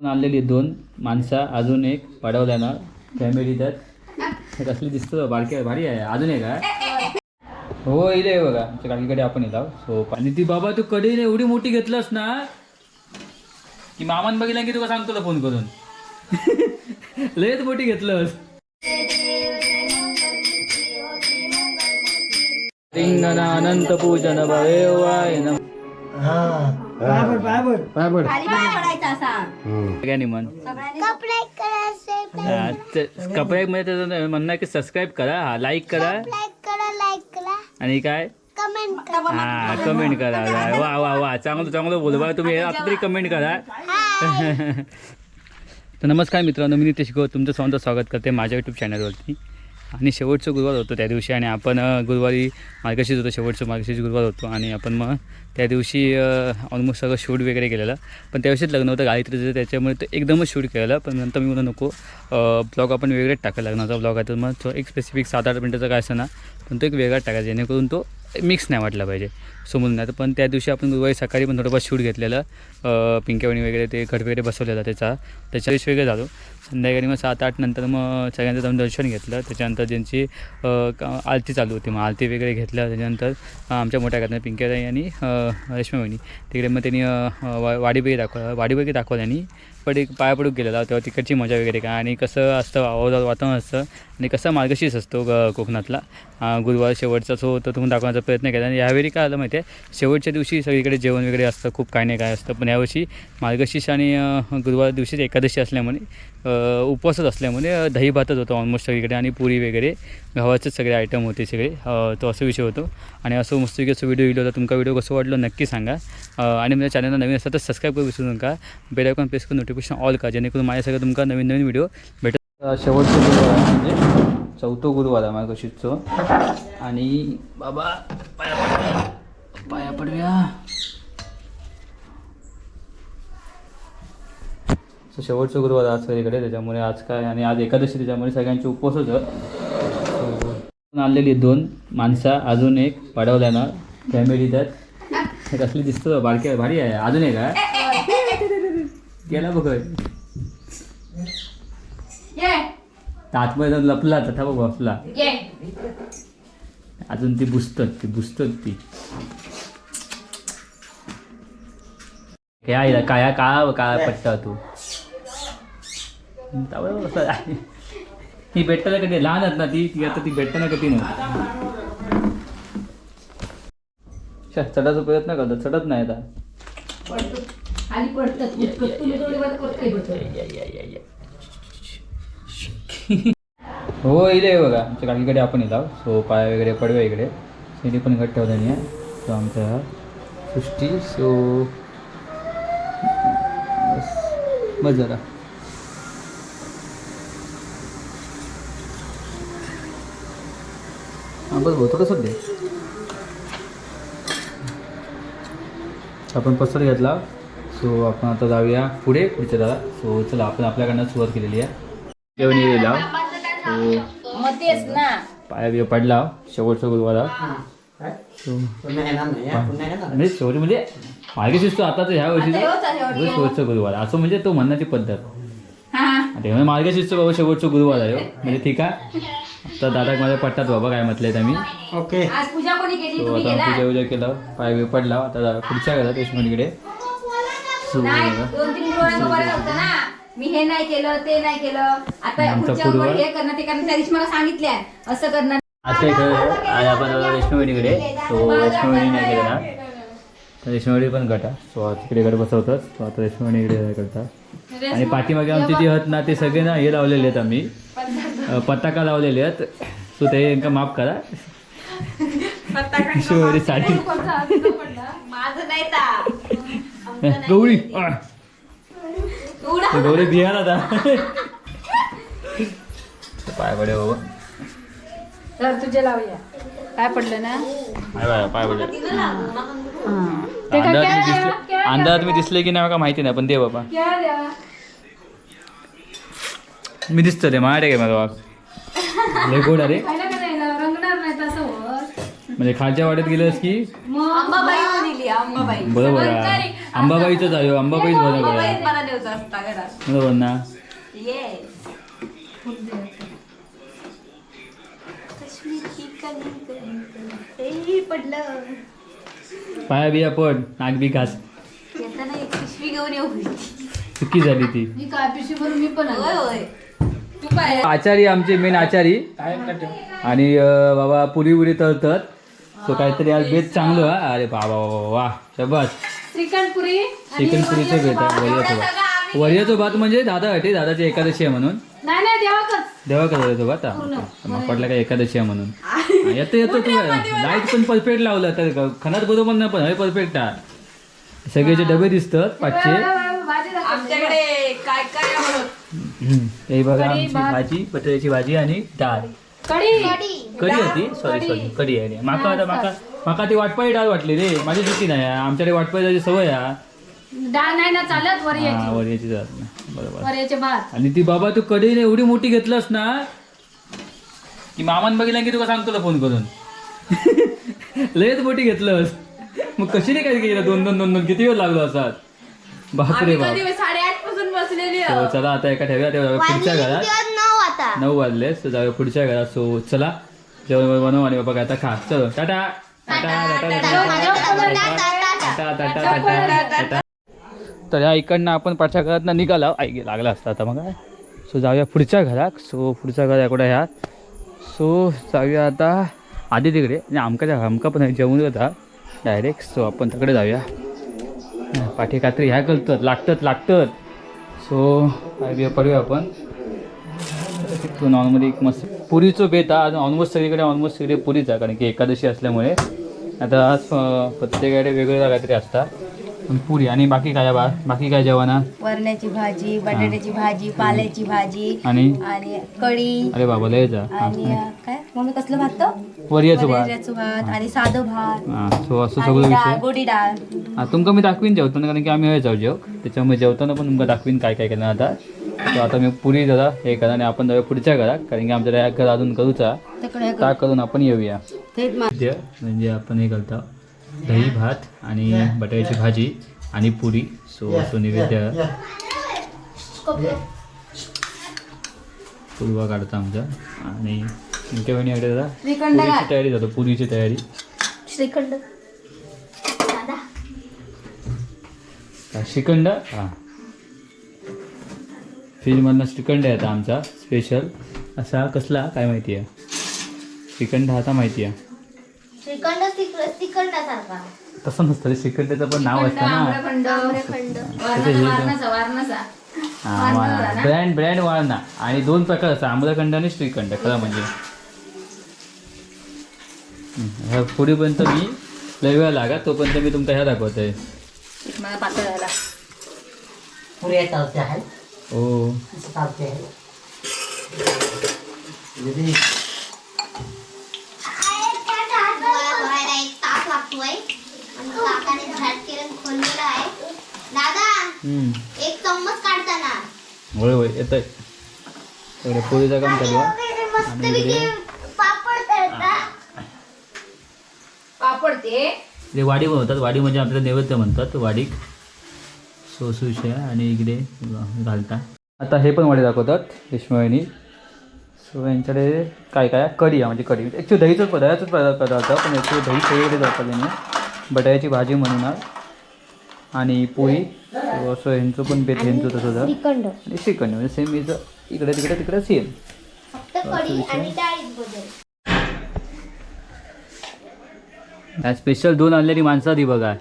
आणलेली दोन माणसं अजून एक पडवल्या ना फॅमिली त्यात. कसली दिसतो बारकी भारी आहे. अजून एक आहे. हो इले बघा. आमच्या काकीकडे आपण येत आहोत. हो, सो आणि ती बाबा तू कधी एवढी मोठी घेतलंस ना? की मामान बघितला की तुला सांगतो तुला फोन करून. लयच मोठी घेतलंस. रिंगण अनंत पूजन भवेवाय नम पाय पड सगळ्यांनी म्हण हा, ते- कपडे मध्ये त्याचं म्हणणं आहे की सबस्क्राईब करा हा लाईक करा. आणि काय? हा कमेंट करा. वा वा वा. चांगलं चांगलं बोलवा तुम्ही. आता तरी कमेंट करा. तर नमस्कार मित्रांनो मी नितेश गो तुमचं सर्वांचं स्वागत करते माझ्या यूट्यूब चॅनलवरती आणि शेवटचं गुरुवार होतो त्या दिवशी आणि आपण गुरुवारी मार्गशीच होतो शेवटचं मार्गशीच गुरुवार होतो आणि आपण मग त्या दिवशी ऑलमोस्ट सगळं शूट वगैरे केलेलं. पण त्या दिवशीच लग्न होतं गायत्रीचं त्याच्यामुळे ते एकदमच शूट केलेलं. पण नंतर मी म्हणून नको ब्लॉग आपण वेगळेच टाकायला लग्नाचा ब्लॉग आहे तर मग तो एक स्पेसिफिक सात आठ मिनटाचा काय असं ना पण तो एक वेगळाच टाकायचा जेणेकरून तो मिक्स नाही वाटला पाहिजे समजून नाही. तर पण त्या दिवशी आपण गुरुवारी सकाळी पण थोडंफार शूट घेतलेलं पिंक्यावणी वगैरे ते घट वगैरे बसवलेला त्याचा त्याच्या दिवशी वेगळं झालो. संध्याकाळी मग सात आठ नंतर मग सगळ्यांचं जाऊन दर्शन घेतलं. त्याच्यानंतर ज्यांची का- आरती चालू होती. मग आरती वगैरे घेतलं त्याच्यानंतर आमच्या मोठ्या घरात पिंकेताई आणि अ, रेश्मा तिकडे मग त्यांनी वा- वाडीबैकी दाखवलं वाडीबैगी दाखवलं आणि पण एक पडूक गेलेला तेव्हा तिकडची मजा वगैरे काय आणि कसं असतं वाव- वातावरण असतं आणि कसं मार्गशीर्ष असतो ग कोकणातला. गुरुवार शेवटचा जो तो तुम्ही दाखवण्याचा प्रयत्न केला. आणि यावेळी काय आलं माहिती आहे शेवटच्या दिवशी सगळीकडे जेवण वगैरे असतं. खूप काय नाही काय असतं. पण यावर्षी मार्गशीर्ष आणि गुरुवार दिवशीच एकादशी असल्यामुळे उपवासच असल्यामुळे दही भातच होता ऑलमोस्ट सगळीकडे आणि पुरी वगैरे. गव्हाचेच सगळे आयटम होते सगळे. तो असं विषय होतो. आणि असं मस्त असं व्हिडिओ येईल होता. तुमचा व्हिडिओ कसं वाटलं नक्की सांगा. आणि माझ्या चॅनलला नवीन असतं तर सबस्क्राईब करू विसरू नका. बेल आयकॉन प्रेस करून नोटिफिकेशन ऑल का जेणेकरून माझ्या सगळं तुमका नवीन नवीन व्हिडिओ भेटत शेवटचं गुरुवार म्हणजे चौथं गुरुवार आहे मार्गशीर्षचं आणि बाबा पाया पडव्या पाया पडव्या So, शेवटचं गुरुवार आज सगळीकडे त्याच्यामुळे आज काय आणि आज एकादशी त्याच्यामुळे सगळ्यांचे उपवासच आणलेली दोन माणसं अजून एक ना फॅमिली त्यात. कसली दिसतो बारकी भारी आहे. अजून एक आहे. गेला बघ. आतमध्ये जाऊन लपला तथा बघ बसला अजून ती बुसतात ती बुसतात ती. काय काय का काय पट्टा तू. ती भेटताना कधी लहान आहेत ना ती ती आता ती भेटताना कधी शा, चढायचा प्रयत्न करतो चढत नाही आता? हो इले बघा आमच्या काकीकडे आपण येत आहोत सो पाय वगैरे पडवे इकडे इथे पण घट्ट ठेवला नाही सो आमच्या सृष्टी सो बस बस जरा बस भाऊ थोडंसं दे. आपण पसर घेतला. सो आपण आता जाऊया पुढे पुढच्या दादा सो चला आपण आपल्याकडनं सुरुवात केलेली आहे. जेवण येलेला पाया बिया पडला शेवटचा गुरुवारा सो म्हणजे शेवटी म्हणजे मागे शिस्त आता तर ह्या आहे शेवटचा. गुरुवार. असं म्हणजे तो म्हणण्याची पद्धत. हा. म्हणजे मार्ग शिस्त बाबा शेवटचा गुरुवार आहे हो. म्हणजे ठीक आहे? तर दादा माझ्या पट्टात बाबा काय म्हटलेत आम्ही. ओके. आज पूजा कोणी केली? सो तुम्ही आता केला पूजा वूजा केलं पाय बिया पडला आता पुढच्या घरात होतं ना. मी हे नाही केलं ते नाही केलं. आता आमचा पुढच्या वर पूर्व- हे करणार ते करणार त्या दिवशी मला सांगितलंय. असं करणार. आता इकडे आज आपण सो नाही केलं ना तर रेशमवडी पण गटा सो तिकडे गट बसवतात सो आता करतात. आणि पाठीमागे आमची जी आहेत ना ते सगळे ना हे लावलेले आहेत आम्ही. पताका लावलेले आहेत. सो ते यांका माफ करा. रेशमवडी साडी. माझं नाही ता. गौरी. गौरी ना आता पाय पडे बाबा. तर तुझे लावूया. काय पडलं ना? पाय पाय पाय पडे अंधारात मी दिसले की नाही माहिती नाही पण दे बाबा. मी दिसतो रे माझ्याकडे काय माझा वाघ. लय गोड अरे रंगणार नाही तसं वर म्हणजे खालच्या वाड्यात गेलंस की? मग अंबाबाई दिली अंबाबाई. बरोबर आहे. अंबाबाईचंच आहे हो, अंबाबाईच बरोबर आहे सगळंच असता घरात. बरोबर ना? येस काश्मीरची कली कली कली. ए, पडलं. पाया बिया पड नाक बी घास. येताना एक पिशवी घेऊन येऊ. चुकी झाली ती. मी काय पिशवी भरून मी पण आणलं. होय. आचारी आमचे मेन आचारी. आणि बाबा पुरी उरी तळतात. तो काहीतरी आज बेत चांगलं हा. अरे बाबा वा. शबास. श्रीखंड पुरी आणि चिकन पुरीचं बेत आहे वरियाचं भात. वरियाचं भात म्हणजे दादा वाटे दादाची एकादशी आहे म्हणून. नाही नाही देवाकच. देवा का तो भात हा. मग पडला काय एकादशी आहे म्हणून. हा, येतो येतो तू. लाइट पण परफेक्ट लावलं तर खनात बरोबर नाही पण हे परफेक्ट आहे. सगळेचे डबे दिसतात पाचशे. आमच्याकडे काय काय. हे बघा आमची भाजी बटाट्याची भाजी आणि डाळ. कढी. कढी होती? सॉरी सॉरी कढी आहे. माका आता माका माका ती वाटपाई डाळ वाटली रे. माझी चुकी नाही आहे. आमच्याकडे वाटपाई जायची सवय आहे डाळ नाही ना चालत वर हा यायची वर याची जात नाही. बरोबर. भात. आणि ती बाबा तू कढी एवढी मोठी घेतलंस ना की मामान बघितला की तुला सांगतो फोन करून. लयच मोठी घेतलंस. मग कशी नाही काय केलं? दोन दोन दोन दोन किती वेळ लागलो असतात बापरे बाप कधी साडेआठपासून बसलेली चला आता एका ठेव्या. तेव्हा पुढच्या घरात. नऊ वाजले सो जाऊया पुढच्या घरात. सो चला जेवण बनव आणि बाबा काय आता खा. चलो टाटा. टाटा टाटा टाटा टाटा. टाटा टाटा तर या इकडनं आपण पाठच्या घरात निघाला. आई लागला असता आता मग. सो जाऊया पुढच्या घरात. सो पुढच्या घरात याकडे ह्या? सो जाऊया आता आधी तिकडे. आणि आमका आमका पण जेवण होता डायरेक्ट सो आपण तिकडे जाऊया. पाठी कात्री ह्या करतात. लागतात लागतात. सो आय बी पडूया आपण. तिथून नॉर्मली एक मस्त पुरीचं बेत आज ऑलमोस्ट सगळीकडे ऑलमोस्ट सगळे पुरीच आहे कारण की एकादशी असल्यामुळे. आता आज अं, प्रत्येकाकडे वेगवेगळ्या काहीतरी असतात पण पुरी आणि बाकी काय बा बाकी काय जेवणा? वरण्याची भाजी बटाट्याची भाजी पाल्याची भाजी आणि? आणि कढी. अरे बाबा लय जा. आणि काय? मम्मी कसलं भात? वरियाचं भात. आणि साधं भात. हां सो असं आणि सगळं विषय गोडी डाळ. हा तुमका मी दाखवीन जेवताना कारण की आम्ही जाऊ जेव त्याच्यामुळे जेवताना पण तुमका दाखवीन काय काय केलं आता. तो आता मी पुरी जरा हे करा आणि आपण जाऊया पुढच्या घरात कारण की आमच्या घर अजून करूचा. त्या करून आपण येऊया. म्हणजे आपण हे करतो. दही भात आणि बटाट्याची भाजी आणि पुरी. सो असं नैवेद्य. पुरवा काढतो आमचा. आणि तुमच्या बहिणीकडे श्रीखंड पुरीची तयारी जातो पुरीची तयारी. श्रीखंड. का श्रीखंड? हां. फ्रीजमधनं श्रीखंड आहे आता आमचा स्पेशल असा कसला? काय माहिती आहे? श्रीखंड हा आता माहिती आहे. श्रीखंड श्रीखंडासारखा तसं नसतं रे श्रीखंडाचं पण नाव असतं ना. आम्रखंड. आम्रखंड. त्याचं हे वारणाचा वारणाचा हां ब्रँड ब्रँड वाळणा आणि दोन प्रकार असतात आम्रखंड आणि श्रीखंड खरं म्हणजे. हं, ह्या पुढेपर्यंत मी लय वेळ लागा तोपर्यंत मी तुमका ह्या दाखवतोय. मला पातळ झाला. पुऱ्या चालते आहे. ओ चालते आहे. झाटकेरण खोललेला आहे. दादा हं. एक चम्मच काढताना. होय होय येत आहे सगळे पोळीचं काम चालू आहे मस्त आणि इकडे पापड तळतात पापड ते? इकडे वाडी बनवतात वाडी म्हणजे आपल्याला नैवेद्य म्हणतात वाडीक सो असं विषय आहे आणि इकडे घालता. आता हे पण वाडी दाखवतात रेशमाईनी. सो यांच्याकडे काय काय? कढी आहे म्हणजे कढी. ॲक्च्युली दहीचंच पदार्थच पदार्थ पदार्थ पण ॲक्च्युली दही सगळीकडे जातात त्यांनी बटाट्याची भाजी म्हणून आहे. आणि पोळी असं ह्यांचं पण बेत ह्यांचं तसंच आहे. श्रीखंड. आणि श्रीखंड म्हणजे सेम इथं इकडे तिकडे तिकडे सेम स्पेशल दोन आणलेली माणसं ती बघा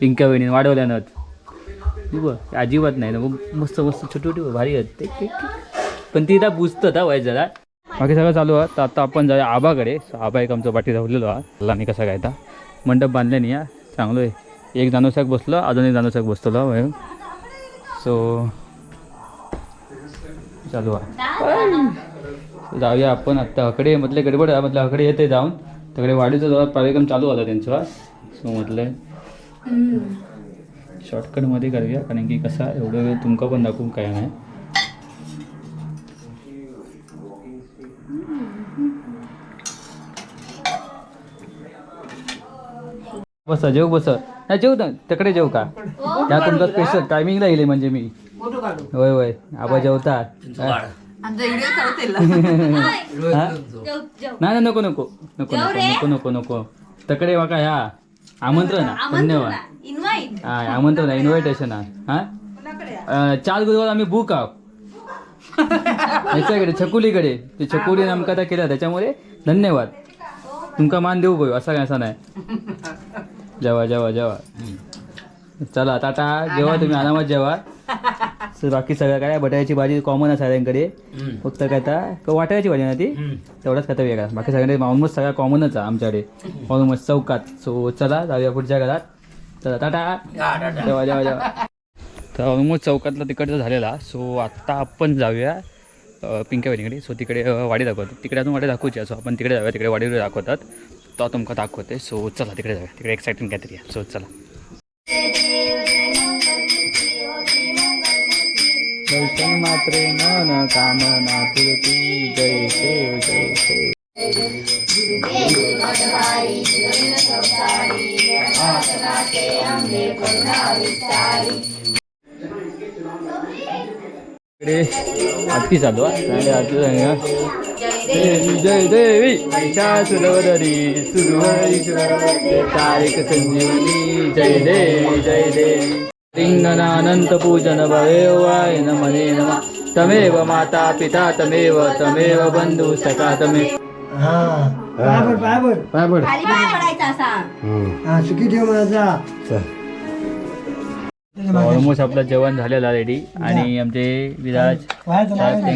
पिंक्या वहिनी वाढवल्यानं बघ अजिबात नाही ना मस्त मस्त छोटी छोटी भारी आहेत. ते-. पण ती इथं बुजतं हा वाईट जरा. बाकी सगळं चालू आहे. तर आता आपण जाऊया आबाकडे. आबा एक आमचं पाठी धावलेलो हा मी कसा काय मंडप बांधले नाही हा चांगलं आहे. एक जानोसाक बसलो अजून एक जानोसाक बसतो सो चालू आहे. जाऊया आपण आत्ता हकडे म्हटलं गडबड आहे. म्हटलं हकडे येते जाऊन. तिकडे वाढीचा जरा कार्यक्रम चालू होता त्यांचा. सो म्हटलं शॉर्टकटमध्ये करूया. कारण की कसा एवढं वेळ तुमका पण दाखवून काय नाही. बस जेव बस. नाही जेव ना. तिकडे जेव का? त्या तुमचा स्पेशल टायमिंगला येईल म्हणजे मी. होय होय. आबा हा? नाही नाही नको नको. नको नको नको नको नको. तकडे वाका ह्या. आमंत्रण हा. धन्यवाद. इन्व्हाइट हा आमंत्रण इन्व्हिटेशन हा. चार गुरुवार आम्ही बुक आहोत याच्याकडे छकुलीकडे. ते छकुली आमका आता केला त्याच्यामुळे धन्यवाद. तुमका मान देऊ गयो असा काय असा नाही. जेवा जेवा जेवा. चला आता आता जेव्हा तुम्ही आरामात जेवा. सो बाकी सगळं काय? बटाट्याची भाजी कॉमन आहे सगळ्यांकडे फक्त काय आता क- वाटाण्याची भाजी ना ती? तेवढाच खाता वेगळा. बाकी सगळ्यांकडे ऑलमोस्ट सगळा कॉमनच आहे आमच्याकडे. ऑलमोस्ट चौकात. सो चला जाऊया पुढच्या घरात. चला टाटा. जेवा जेवा जेवा. तर ऑलमोस्ट चौकातला तिकडचा झालेला. सो आत्ता आपण जाऊया पिंक्या वाडीकडे सो तिकडे वाडी दाखवतात. तिकडे अजून वाडी दाखवची सो आपण तिकडे जाऊया. तिकडे वाडी दाखवतात. तो तुमका दाखवते सो चला तिकडे जाऊया. तिकडे एक्साइटिंग काहीतरी आहे. सो चला. दर्शन मात्रे मन कामना तुरती जय देव जय देव. इकडे आरती चालू आहे चांगली आरती. देवी जय देवी सुरवरी तारिक संजीवनी जय देवी जय देवी रिंगणानंत पूजन भवेवाय नमने नमः तमेव माता पिता तमेव तमेव बंधू सखा तमे बराबर खाली पाय पडायचा असा हा सुखी माझा ऑलमोस्ट आपलं जेवण झालेलं रेडी आणि आमचे विराज त्यांनी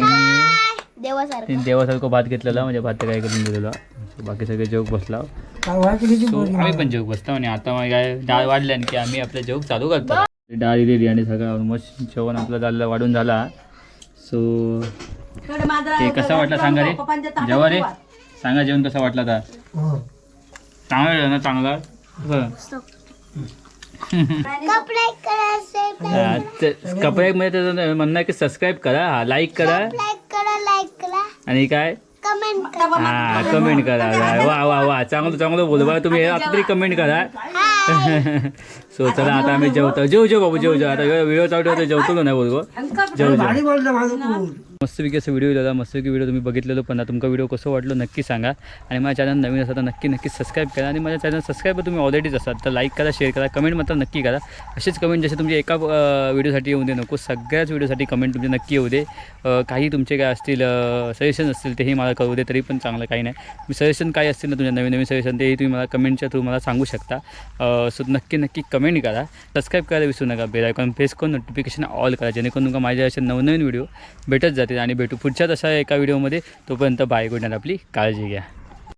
देवासारखं. देवासारखं भात घेतलेला म्हणजे भात काय करून दिलेला. बाकी सगळे जेवक बसला. सो आम्ही पण जेवक बसतो आणि आता मग काय डाळ वाढल्या की आम्ही आपलं जेवक चालू करतो. डाळ दिलेली आणि सगळं ऑलमोस्ट जेवण आपलं झालं वाढून झाला. सो ते कसा वाटला सांगा रे? जेव्हा रे. सांगा जेवण कसा वाटला आता? चांगला ना चांगला? कपडे हा, त्याचं म्हणणं आहे की सबस्क्राईब करा लाईक करा लाईक करा लाईक करा आणि काय? हा कमेंट करा. वा वा वा. चांगलं चांगलं बोल बा तुम्ही. आता तरी कमेंट करा. सो चला आता आम्ही जेवतो. जेव जेव बाबू जेव जेव. आता व्हिडिओ चालू ठेवतो जेवतो नाही बोलगो जेव जेव. मस्तपैकी असं व्हिडिओ दादा मस्तपैकी व्हिडिओ तुम्ही बघितलेलो पण तुमचा व्हिडिओ कसं वाटलं नक्की सांगा. आणि माझ्या चॅनल नवीन असाल तर नक्की नक्की सबस्क्राईब करा. आणि माझ्या चॅनल सबस्क्राईब तुम्ही ऑलरेडीच असाल तर लाईक करा शेअर करा. कमेंट मात्र नक्की करा. असेच कमेंट जसे तुमचे एका व्हिडिओसाठी येऊ दे. नको सगळ्याच व्हिडिओसाठी कमेंट तुमचे नक्की येऊ दे. काही तुमचे काय असतील सजेशन असतील तेही मला कळू दे. तरी पण चांगलं काही नाही. मी सजेशन काय असतील ना तुमच्या नवीन नवीन सजेशन तेही तुम्ही मला कमेंटच्या थ्रू मला सांगू शकता. सो नक्की नक्की कमेंट करा. सबस्क्राईब करायला विसरू नका बेल आयकॉन प्रेस करून नोटिफिकेशन ऑल करा. जेणेकरून तुमका माझ्या असे नवनवीन व्हिडिओ भेटत जातील आणि भेटू पुढच्याच अशा एका व्हिडिओमध्ये तोपर्यंत बाय गुड नाईट आपली काळजी घ्या.